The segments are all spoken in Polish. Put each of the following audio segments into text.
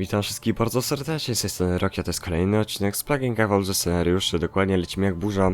Witam wszystkich bardzo serdecznie, z tej strony Rokia, to jest kolejny odcinek z Plugin Evolve ze scenariuszy, dokładnie lecimy jak burza.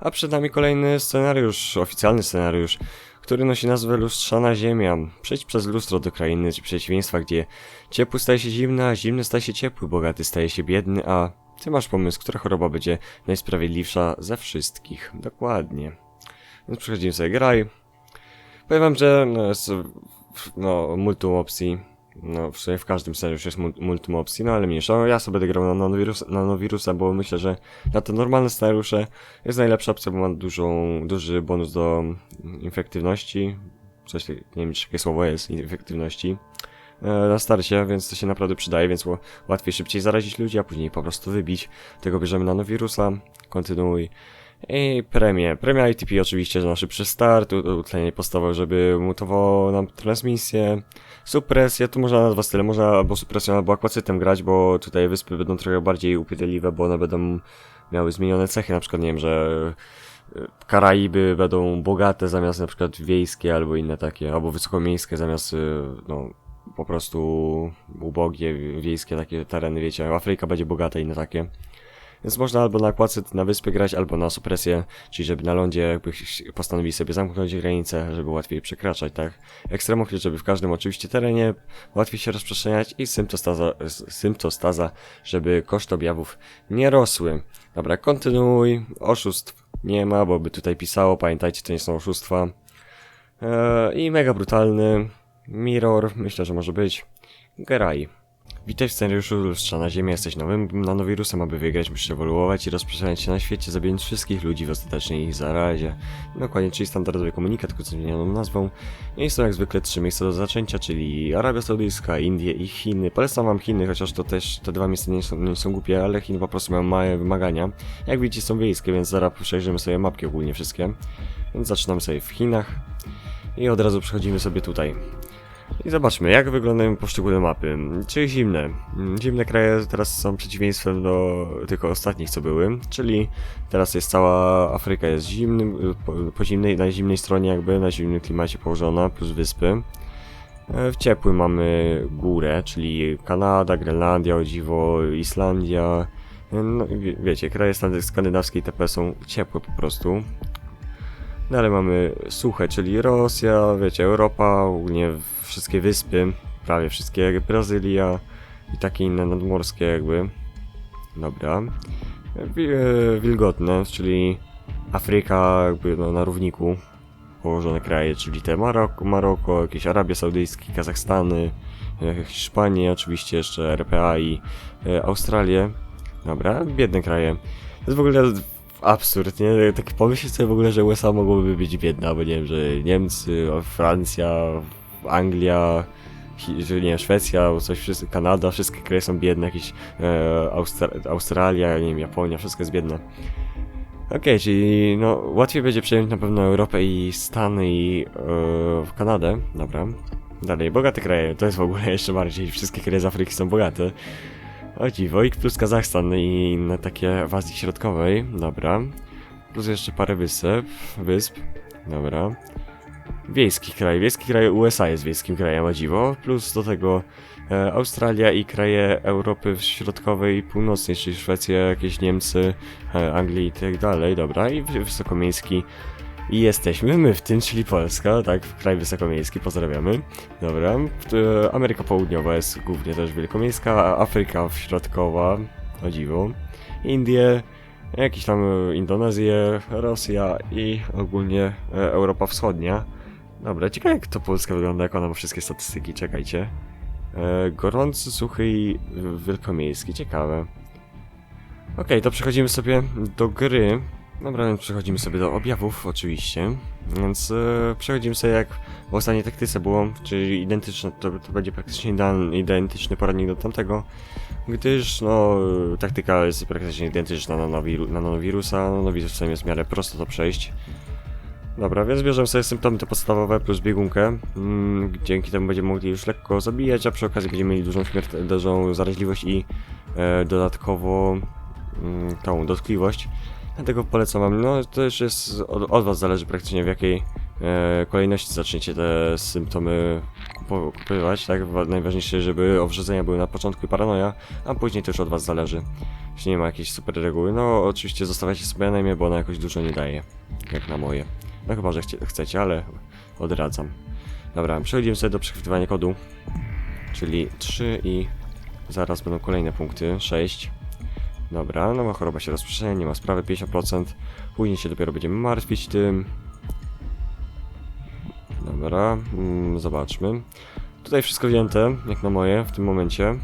A przed nami kolejny scenariusz, oficjalny scenariusz, który nosi nazwę Lustrzana Ziemia. Przejdź przez lustro do krainy przeciwieństwa, gdzie ciepły staje się zimny, a zimny staje się ciepły, bogaty staje się biedny, a ty masz pomysł, która choroba będzie najsprawiedliwsza ze wszystkich. Dokładnie. Więc przechodzimy sobie graj. Powiem wam, że no, jest no, multum opcji. No, w sumie w każdym scenariuszu jest mul- multum opcji, no ale mniejsza. Ja sobie będę grał na nanowirusa, bo myślę, że na te normalne scenariusze jest najlepsza opcja, bo ma dużą, duży bonus do infektywności. Coś, tak- nie wiem, czy takie słowo jest, infektywności. e, Na starcie, więc to się naprawdę przydaje, więc łatwiej szybciej zarazić ludzi, a później po prostu wybić. Tego bierzemy nanowirusa, kontynuuj. I premię. Premia ITP oczywiście na szybszy start, u- utlenienie podstawowe, żeby mutowało nam transmisję. Supresja, tu można nazwać tyle, można albo supresją, albo akwacytem grać, bo tutaj wyspy będą trochę bardziej upierdliwe, bo one będą miały zmienione cechy, na przykład nie wiem, że y, Karaiby będą bogate zamiast na przykład wiejskie albo inne takie, albo wysokomiejskie zamiast y, no po prostu ubogie, wiejskie takie tereny, wiecie, Afryka będzie bogata i inne takie. Więc można albo na akwacyt na wyspy grać, albo na supresję, czyli żeby na lądzie jakby postanowili sobie zamknąć granicę, żeby łatwiej przekraczać, tak? Ekstremochry, żeby w każdym oczywiście terenie łatwiej się rozprzestrzeniać i symptostaza, symptostaza, żeby koszty objawów nie rosły. Dobra, kontynuuj. Oszustw nie ma, bo by tutaj pisało, pamiętajcie, to nie są oszustwa. Eee, I mega brutalny. Mirror, myślę, że może być. Gerai. Witaj w scenariuszu Lustrzana Ziemia, jesteś nowym nanowirusem, aby wygrać musisz ewoluować i rozprzestrzeniać się na świecie, zabijając wszystkich ludzi w ostatecznej ich zarazie. Dokładnie, czyli standardowy komunikat, tylko zmienioną nazwą. I są jak zwykle trzy miejsca do zaczęcia, czyli Arabia Saudyjska, Indie i Chiny. Polecam wam Chiny, chociaż to też te dwa miejsca nie są, nie są głupie, ale Chiny po prostu mają małe wymagania. Jak widzicie są wiejskie, więc zaraz przejrzymy sobie mapki ogólnie wszystkie. Więc zaczynamy sobie w Chinach i od razu przechodzimy sobie tutaj. I zobaczmy, jak wyglądają poszczególne mapy. Czyli zimne. Zimne kraje teraz są przeciwieństwem do tych ostatnich, co były. Czyli teraz jest cała Afryka jest zimnym, po, po zimnej, na zimnej stronie jakby, na zimnym klimacie położona, plus wyspy. E, W ciepłym mamy górę, czyli Kanada, Grenlandia, o dziwo, Islandia. E, No, wie- wiecie, kraje skandynawskie itp. są ciepłe po prostu. Dalej mamy suche, czyli Rosja, wiecie, Europa, ogólnie wszystkie wyspy, prawie wszystkie, Brazylia i takie inne nadmorskie jakby. Dobra. E, Wilgotne, czyli Afryka jakby no, na równiku położone kraje, czyli te Maroko, Maroko, jakieś Arabia Saudyjskie, Kazachstany, e, Hiszpanię, oczywiście jeszcze RPA i e, Australię. Dobra, biedne kraje. To jest w ogóle absurd, nie? Tak pomyśleć sobie w ogóle, że USA mogłoby być biedne, albo nie wiem, że Niemcy, Francja, Anglia, Hi- nie Szwecja, coś, Kanada, wszystkie kraje są biedne, jakieś e, Austra- Australia, nie wiem, Japonia, wszystko jest biedne. Okej, czyli no łatwiej będzie przejąć na pewno Europę i Stany i e, Kanadę, dobra. Dalej, bogate kraje, to jest w ogóle jeszcze bardziej, wszystkie kraje z Afryki są bogate. O dziwo, i plus Kazachstan i inne takie w Azji Środkowej, dobra. Plus jeszcze parę wysep, wysp, dobra. Wiejski kraj, wiejski kraj USA jest wiejskim krajem, o dziwo. Plus do tego e, Australia i kraje Europy Środkowej i Północnej, czyli Szwecja, jakieś Niemcy, e, i tak dalej, dobra. I wy- wysokomiejski. I jesteśmy my w tym, czyli Polska, tak, kraj wysokomiejski, pozdrawiamy. Dobra, e, Ameryka Południowa jest głównie też wielkomiejska, a Afryka Środkowa, o dziwo, Indie, jakieś tam e, Indonezję, Rosja i ogólnie e, Europa Wschodnia. Dobra, ciekawe jak to Polska wygląda, jak ona ma wszystkie statystyki, czekajcie. E, gorący, suchy i wielkomiejski, ciekawe. Okej, to przechodzimy sobie do gry. Dobra, więc przechodzimy sobie do objawów, oczywiście. Więc e, przechodzimy sobie jak w ostatniej taktyce było, czyli identyczne, to, to będzie praktycznie identyczny poradnik do tamtego, gdyż no, taktyka jest praktycznie identyczna na, nowiru, na nanowirusa, nanowirusem jest w miarę prosto to przejść. Dobra, więc bierzemy sobie symptomy te podstawowe plus biegunkę. Mm, dzięki temu będziemy mogli już lekko zabijać, a przy okazji będziemy mieli dużą śmierć, dużą zaraźliwość i e, dodatkowo mm, tą dotkliwość. Dlatego polecam wam, no to już jest od, od was zależy praktycznie w jakiej e, kolejności zaczniecie te symptomy kupywać, tak? Wa- Najważniejsze, żeby obrzydzenia były na początku i paranoja, a później to już od was zależy. Jeśli nie ma jakiejś super reguły, no oczywiście zostawiacie sobie na imię, bo ona jakoś dużo nie daje, jak na moje. No chyba, że chcie, chcecie, ale odradzam. Dobra, przechodzimy sobie do przechwytywania kodu, czyli 3 i zaraz będą kolejne punkty, 6. Dobra, nowa choroba się rozprzestrzenia, nie ma sprawy, 50%. Później się dopiero będziemy martwić tym. Dobra, mm, zobaczmy. Tutaj wszystko wzięte, jak na moje, w tym momencie.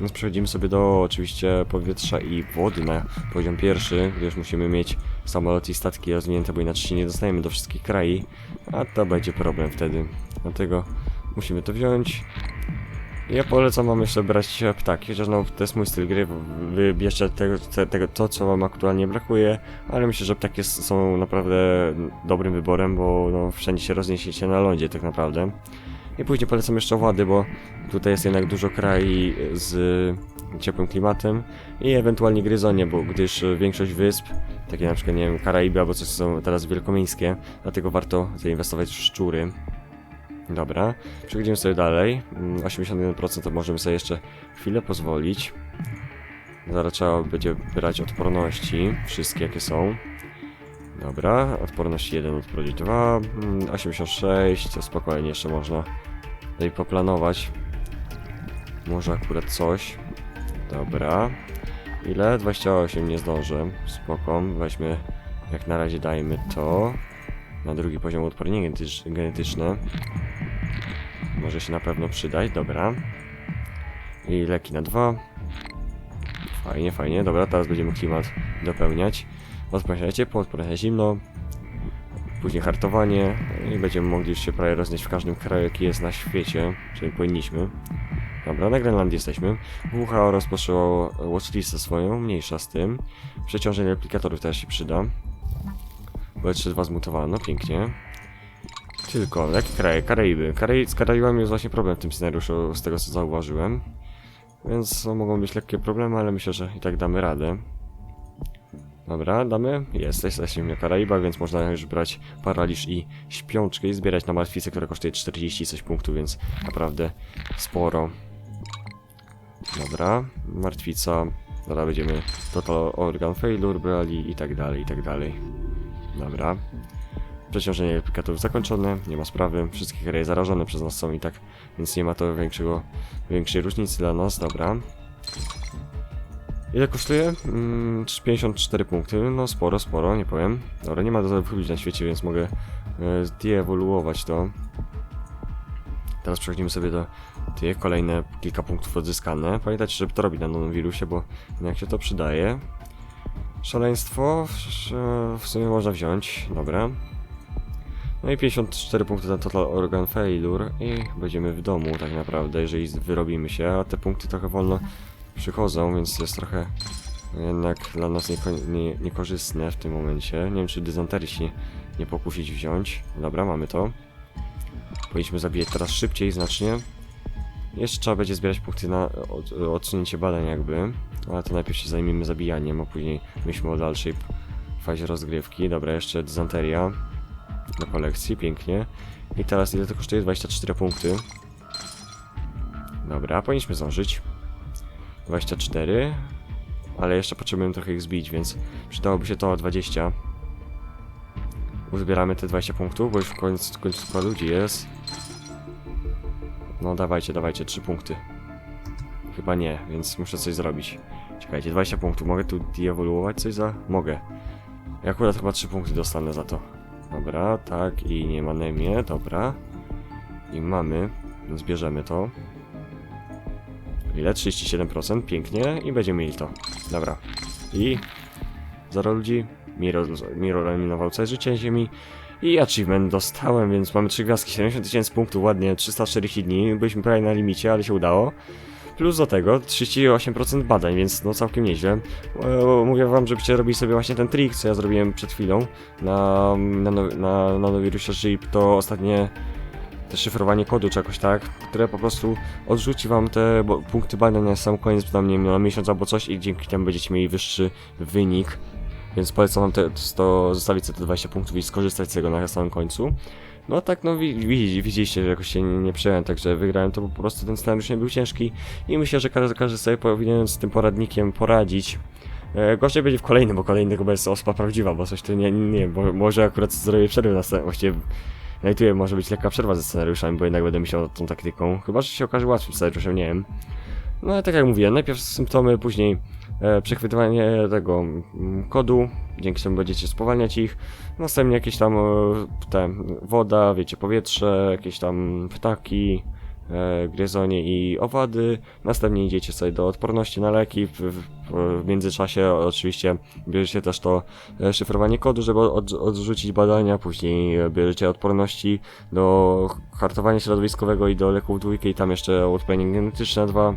Więc przechodzimy sobie do oczywiście powietrza i wody na poziom pierwszy, gdyż musimy mieć samolot i statki rozwinięte, bo inaczej nie dostajemy do wszystkich krajów, a to będzie problem wtedy. Dlatego musimy to wziąć. Ja polecam wam jeszcze brać ptaki, chociaż no to jest mój styl gry, wybierzcie tego, te- tego, to co wam aktualnie brakuje, ale myślę, że ptaki są naprawdę dobrym wyborem, bo no, wszędzie się rozniesiecie na lądzie tak naprawdę. I później polecam jeszcze owady, bo tutaj jest jednak dużo krajów z ciepłym klimatem i ewentualnie gryzonie, bo gdyż e, większość wysp, takie na przykład nie wiem, Karaiby albo coś są teraz wielkomiejskie, dlatego warto zainwestować w szczury. Dobra, przechodzimy sobie dalej. Mm, 81% to możemy sobie jeszcze chwilę pozwolić. Zaraz trzeba będzie brać odporności, wszystkie jakie są. Dobra, odporność 1, odporność 2, mm, 86, to spokojnie jeszcze można tutaj poplanować. Może akurat coś. Dobra. Ile? 28, nie zdążę. Spoko, weźmy, jak na razie dajmy to. Na drugi poziom odpornie genetycz- genetyczne. Może się na pewno przydać, dobra. I leki na dwa. Fajnie, fajnie. Dobra, teraz będziemy klimat dopełniać. Odporność na zimno. Później hartowanie. I będziemy mogli już się prawie roznieść w każdym kraju, jaki jest na świecie. Czyli powinniśmy. Dobra, na Grenlandii jesteśmy. WHO rozpoczęło watchlistę swoją, mniejsza z tym. Przeciążenie replikatorów też się przyda. Bo jeszcze dwa zmutowano, pięknie. Tylko, jakie kraje? Karaiby. Karai z Karaibami jest właśnie problem w tym scenariuszu, z tego co zauważyłem. Więc no, mogą być lekkie problemy, ale myślę, że i tak damy radę. Dobra, damy? Jest, jesteśmy na Karaibach, więc można już brać paraliż i śpiączkę i zbierać na martwicę, która kosztuje 40 coś punktów, więc naprawdę sporo. Dobra, martwica. Dobra, będziemy total organ failure brali i tak dalej, i tak dalej. Dobra. Przeciążenie replikatorów zakończone, nie ma sprawy. Wszystkie kraje zarażone przez nas są i tak, więc nie ma to większego, większej różnicy dla nas. Dobra. Ile kosztuje? Mm, 54 punkty. No sporo, sporo, nie powiem. Dobra, nie ma do wychodzić na świecie, więc mogę e, zdeewoluować to. Teraz przechodzimy sobie do tych, kolejne kilka punktów odzyskane. Pamiętajcie, żeby to robić na nowym wirusie, bo jak się to przydaje. Szaleństwo w- sumie można wziąć, dobra. No i 54 punkty na Total Organ Failure i będziemy w domu tak naprawdę, jeżeli wyrobimy się, a te punkty trochę wolno przychodzą, więc jest trochę jednak dla nas nieko- nie, niekorzystne w tym momencie. Nie wiem, czy dysenterii się nie pokusić wziąć. Dobra, mamy to. Powinniśmy zabijać teraz szybciej znacznie. Jeszcze trzeba będzie zbierać punkty na od, odsunięcie badań jakby, ale to najpierw się zajmiemy zabijaniem, a później myślmy o dalszej fazie rozgrywki. Dobra, jeszcze dysenteria do kolekcji, pięknie. I teraz ile to kosztuje? 24 punkty. Dobra, powinniśmy zdążyć. 24. Ale jeszcze potrzebujemy trochę ich zbić, więc przydałoby się to o 20. Uzbieramy te 20 punktów, bo już w końcu, w końcu ludzi jest. No dawajcie, dawajcie, 3 punkty. Chyba nie, więc muszę coś zrobić. Czekajcie, 20 punktów. Mogę tu deewoluować coś za? Mogę. Ja akurat chyba 3 punkty dostanę za to. Dobra, tak i nie ma nemię, dobra. I mamy, zbierzemy to. Ile? 37%, pięknie i będziemy mieli to. Dobra. I... Zero ludzi. Miro, Miro eliminował całe życie ziemi. I achievement dostałem, więc mamy 3 gwiazdki, 70 tysięcy punktów, ładnie, 340 dni. Byliśmy prawie na limicie, ale się udało. Plus do tego 38% badań, więc no całkiem nieźle. E, Mówię wam, żebyście robili sobie właśnie ten trik, co ja zrobiłem przed chwilą na, na, na, na nowirusie Ship, to ostatnie szyfrowanie kodu czy jakoś tak, które po prostu odrzuci wam te punkty badań na sam koniec, tam nie na miesiąc albo coś i dzięki temu będziecie mieli wyższy wynik więc polecam wam te, to zostawić te 20 punktów i skorzystać z tego na samym końcu. No tak, no wi- wi- widzieliście, że jakoś się nie, nie przejąłem, także wygrałem to, po prostu ten scenariusz nie był ciężki i myślę, że każdy, każdy sobie powinien z tym poradnikiem poradzić. E, gorzej będzie w kolejnym, bo kolejny chyba jest ospa prawdziwa, bo coś tu nie, nie wiem, bo może akurat zrobię przerwę na właściwie Najtuję może być lekka przerwa ze scenariuszami, bo jednak będę myślał tą taktyką. Chyba, że się okaże łatwym scenariuszem, nie wiem. No ale tak jak mówiłem, najpierw symptomy, później e, przechwytywanie tego mm, kodu, dzięki czemu będziecie spowalniać ich. Następnie jakieś tam e, te, woda, wiecie, powietrze, jakieś tam ptaki, e, gryzonie i owady. Następnie idziecie sobie do odporności na leki. W, w, w międzyczasie oczywiście bierzecie też to e, szyfrowanie kodu, żeby od, odrzucić badania. Później e, bierzecie odporności do hartowania środowiskowego i do leków dwójki i tam jeszcze utrudnienie genetyczne dwa.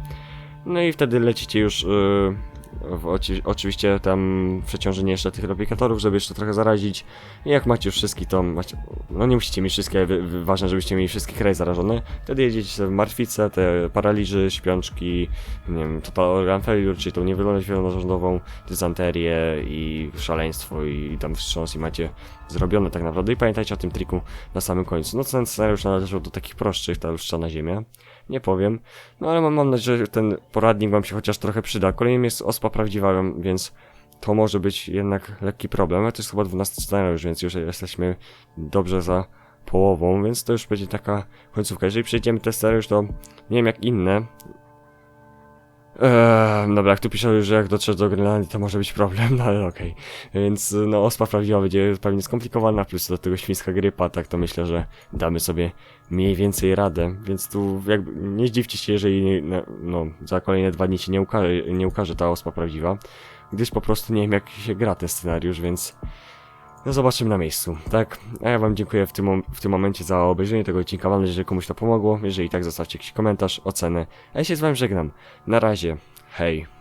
No i wtedy lecicie już yy, w, oci, oczywiście tam przeciążenie jeszcze tych replikatorów, żeby jeszcze trochę zarazić. I jak macie już wszystkie to macie, no nie musicie mieć wszystkie, ważne żebyście mieli wszystkie kraje zarażone. Wtedy jedziecie w martwice, te paraliży, śpiączki, nie wiem, total organ failure, czyli tą niewydolność wielonarządową, dysenterię i szaleństwo i tam wstrząs i macie zrobione tak naprawdę. I pamiętajcie o tym triku na samym końcu. No ten scenariusz należał do takich prostszych, ta lustrzana ziemia. Nie powiem. No ale mam, mam nadzieję, że ten poradnik wam się chociaż trochę przyda. Kolejnym jest ospa prawdziwa, więc to może być jednak lekki problem. A to jest chyba 12 scenariusz, więc już jesteśmy dobrze za połową, więc to już będzie taka końcówka. Jeżeli przejdziemy ten scenariusz, to nie wiem jak inne. Eee, dobra, jak tu pisze, że jak dotrzesz do Grenlandii, to może być problem, no ale okej. Więc no, ospa prawdziwa będzie pewnie skomplikowana, plus do tego świńska grypa, tak to myślę, że damy sobie mniej więcej radę, więc tu jakby nie zdziwcie się, jeżeli no, za kolejne dwa dni się nie ukaże, nie ukaże ta ospa prawdziwa, gdyż po prostu nie wiem jak się gra ten scenariusz, więc no zobaczymy na miejscu, tak? A ja wam dziękuję w tym, w tym momencie za obejrzenie tego odcinka, mam nadzieję, że komuś to pomogło, jeżeli tak zostawcie jakiś komentarz, ocenę, a ja się z wami żegnam, na razie, hej.